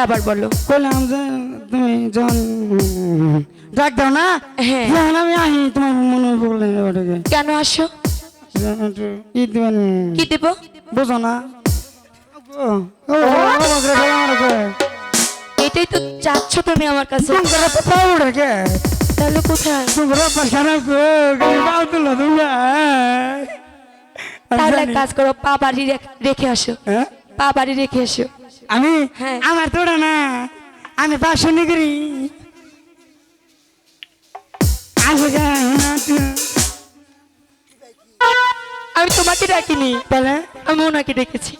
তো আহ, কি বললে আবার বলো। বললাম যে তুমি যখন ডাক দাও না হ্যাঁ। যখন আমি আহি তোমার মনে পড়লে ওটাকে কেন আসো? ই দিবেন। কি দেব? বুঝো না। এটাই তো চাচ্ছ তুমি আমার কাছে। তাহলে কোথায়? কো তাহলে এক কাজ করো পা বাড়ি রেখ- আসো। হ্যাঁ? পা বাড়ি রেখে এসো আমি হ্যাঁ। আমার তো ওটা না আমি পাঁচশো নিগরি। আমি তোমাকে ডাকিনি। তাহলে? আমি ওনাকে ডেকেছি।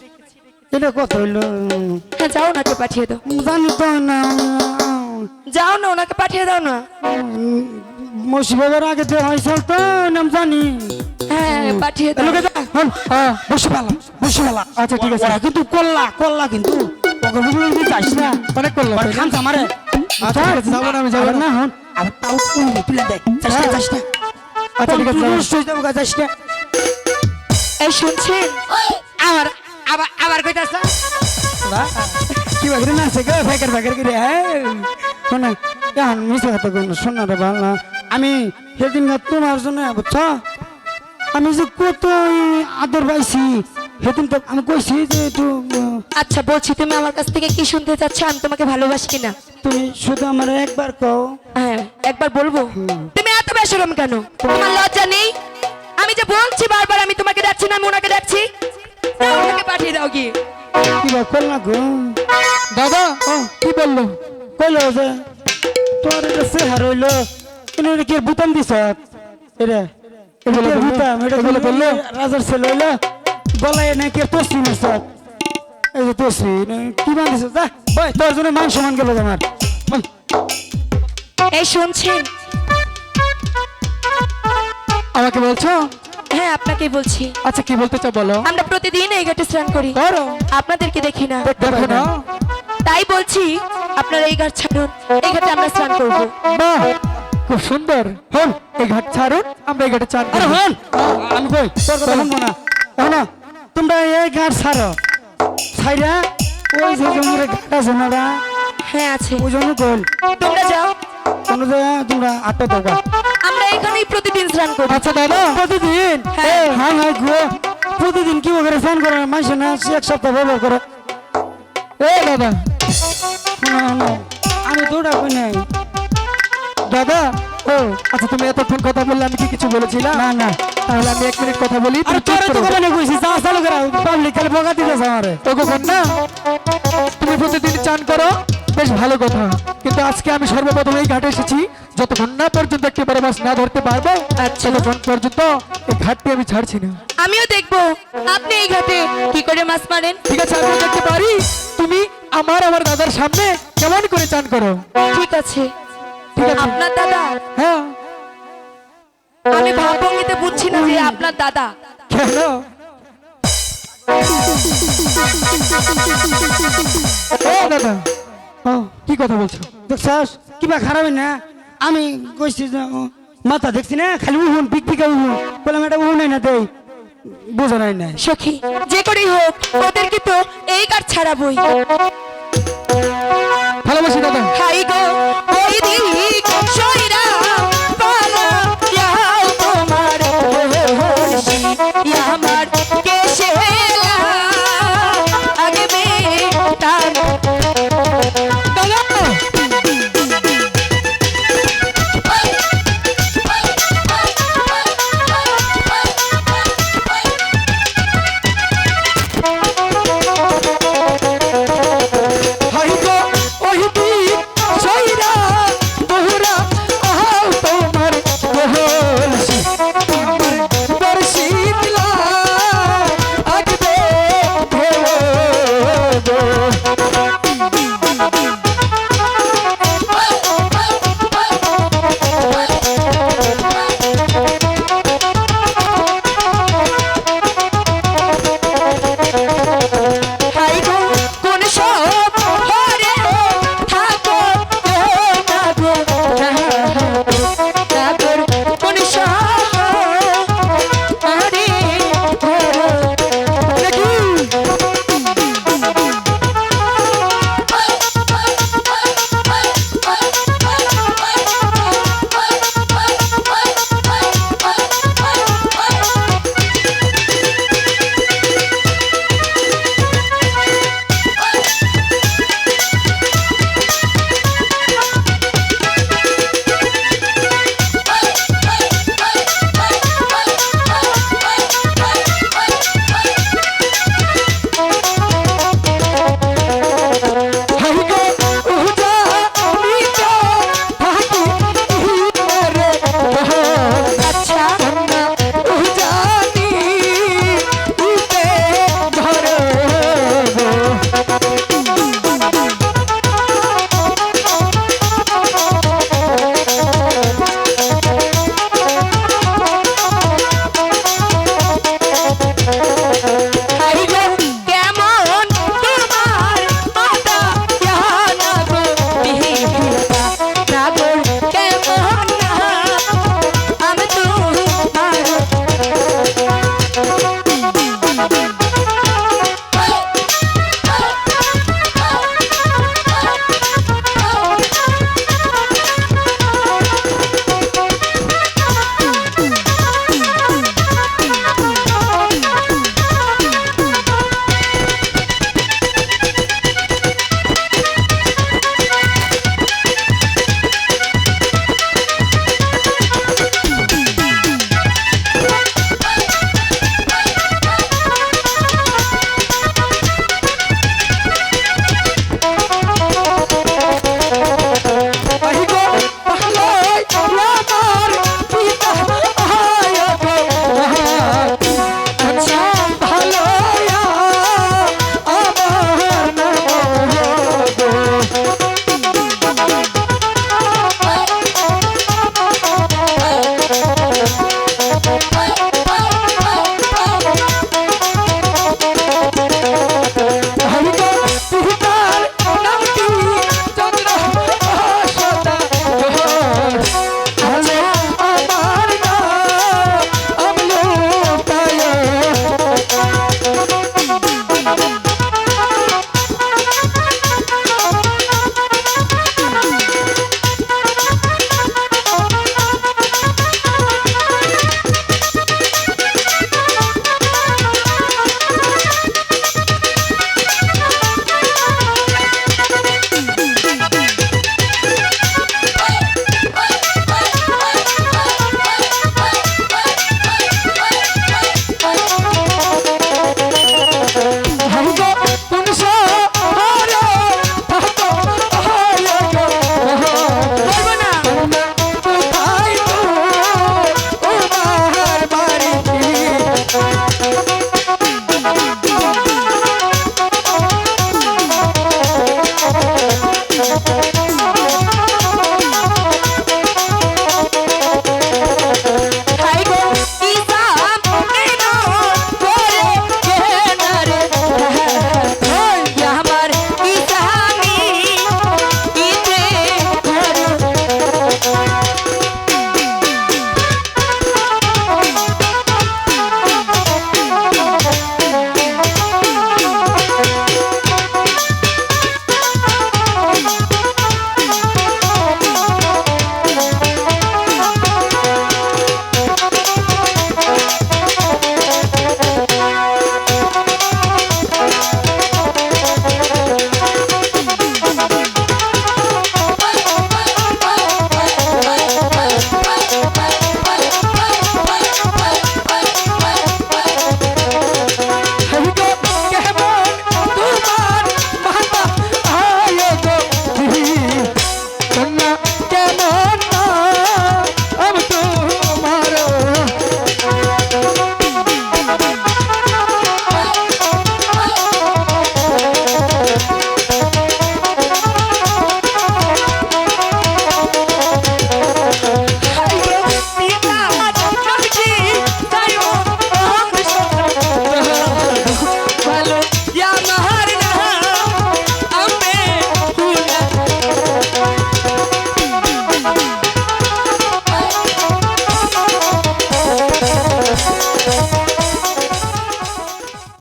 এটা কত হইল? হ্যাঁ যাও ওনাকে পাঠিয়ে দাও। জানি তো না। যাও না ওনাকে পাঠিয়ে দাও না। মুসিবের আগে যে হয়েছিল তো নাম জানি। হ্যাঁ পাঠিয়ে দাও। লোকে বসে পেলাম বসে পেলাম। আচ্ছা ঠিক আছে। কিন্তু করলা করলা কিন্তু। না। করলা খান আমারে। আচ্ছা যাব না আমি যাব না। হন আবার তাও তুলে দেখ যাস না আচ্ছা ঠিক আছে নিশ্চয়ই যাব। এই শুনছেন? আবার আবার আবার কইতাছ। কি বাগরে না সে গে ফাইকার ফাইকার করে শোনা এখন মিশে কথা শোনা রে ভালো না আমি সেদিন তোমার জন্য বুঝছ? আমি যে কত আদর পাইছি সেদিন তো আমি কইছি যে একটু আচ্ছা বলছি তুমি আমার কাছ থেকে কি শুনতে চাচ্ছ? আমি তোমাকে ভালোবাসি কিনা? তুমি শুধু আমার একবার কও। হ্যাঁ একবার বলব? তুমি এত বেসরম কেন? তোমার লজ্জা নেই? আমি যে বলছি বারবার আমি তোমাকে ডাকছি না আমি ওনাকে ডাকছি? ওনাকে পাঠিয়ে দাও কি কি বা কল না গো? দাদা ও কি বলল? কইলো যে তোর এটা চেহারা হইল কি বুতাম দিছ? এটা এটা বুতাম? এটা বলে বলল? রাজার ছেলে হইল? গলায় নাকি তসবি নিছ এই যে তসবি কি বান্ধিছ যা ওই তোর জন্য মান সমান গেল আমার। এই শুনছেন? আমাকে বলছো? হ্যাঁ আপনাকে বলছি। আচ্ছা কি বলতে চাও বলো? আমরা প্রতিদিন এই ঘাটে স্নান করি। করো। আপনাদেরকে দেখি না। দেখো না। তাই বলছি আপনারা এই ঘাট ছাড়ুন। এই ঘাটে আমরা স্নান করব। খুব সুন্দর। হন এই ঘাট ছাড়ুন আমরা এই ঘাটে চান আরে। হন আমি কই? তোর কথা শুনব না। শোনো তোমরা এই ঘাট ছাড়ো। ছাইরা ওই যে জমির ঘাট আছে না রা, হ্যাঁ আছে। ওই জন্য গোল। তোমরা যাও। কোনো জায়গায় তোমরা আটটা দোকা আমরা এখানেই প্রতিদিন স্নান করি। আচ্ছা দাদা প্রতিদিন? হ্যাঁ। হ্যাঁ গো। প্রতিদিন কি করে ফোন করে মানুষ না এক সপ্তাহ ব্যবহার করে? এ দাদা। আমি দৌড়া কই নাই? দাদা? ও আচ্ছা তুমি এতক্ষণ কথা বললে আমি কি কিছু বলেছিলাম না? না তাহলে আমি এক মিনিট কথা বলি আরে তোরে তো করো। কইছি যা চালু করা পাবলিক খালি বকা দিতেছে আমারে। ওগো কন্যা তুমি প্রতিদিন চান করো বেশ ভালো কথা। কিন্তু আজকে আমি সর্বপ্রথম এই ঘাটে এসেছি যতক্ষণ না পর্যন্ত একটি বড় মাছ না ধরতে পারব আচ্ছা। ততক্ষণ পর্যন্ত এই ঘাটটি আমি ছাড়ছি না। আমিও দেখব। আপনি এই ঘাটে কি করে মাছ মারেন? ঠিক আছে আমি দেখতে পারি। তুমি আমার আমার দাদার সামনে কেমন করে চান করো। ঠিক আছে। ঠিক আছে আপনার দাদা? হ্যাঁ। আমি ভাবভঙ্গিতে বুঝছি না যে আপনার দাদা। কেন? দাদা কি কথা বলছো? দেখছাস কিবা খারাপ না। আমি কইছি মাথা দেখছি না খালি উহুন পিক পিকা উহুন। বললাম এটা উহুন না দেই। বোঝা নাই না সখী যে করেই হোক ওদেরকে তো এই ঘাট ছাড়াবই। ভালোবাসি দাদা। হাই গো। দিক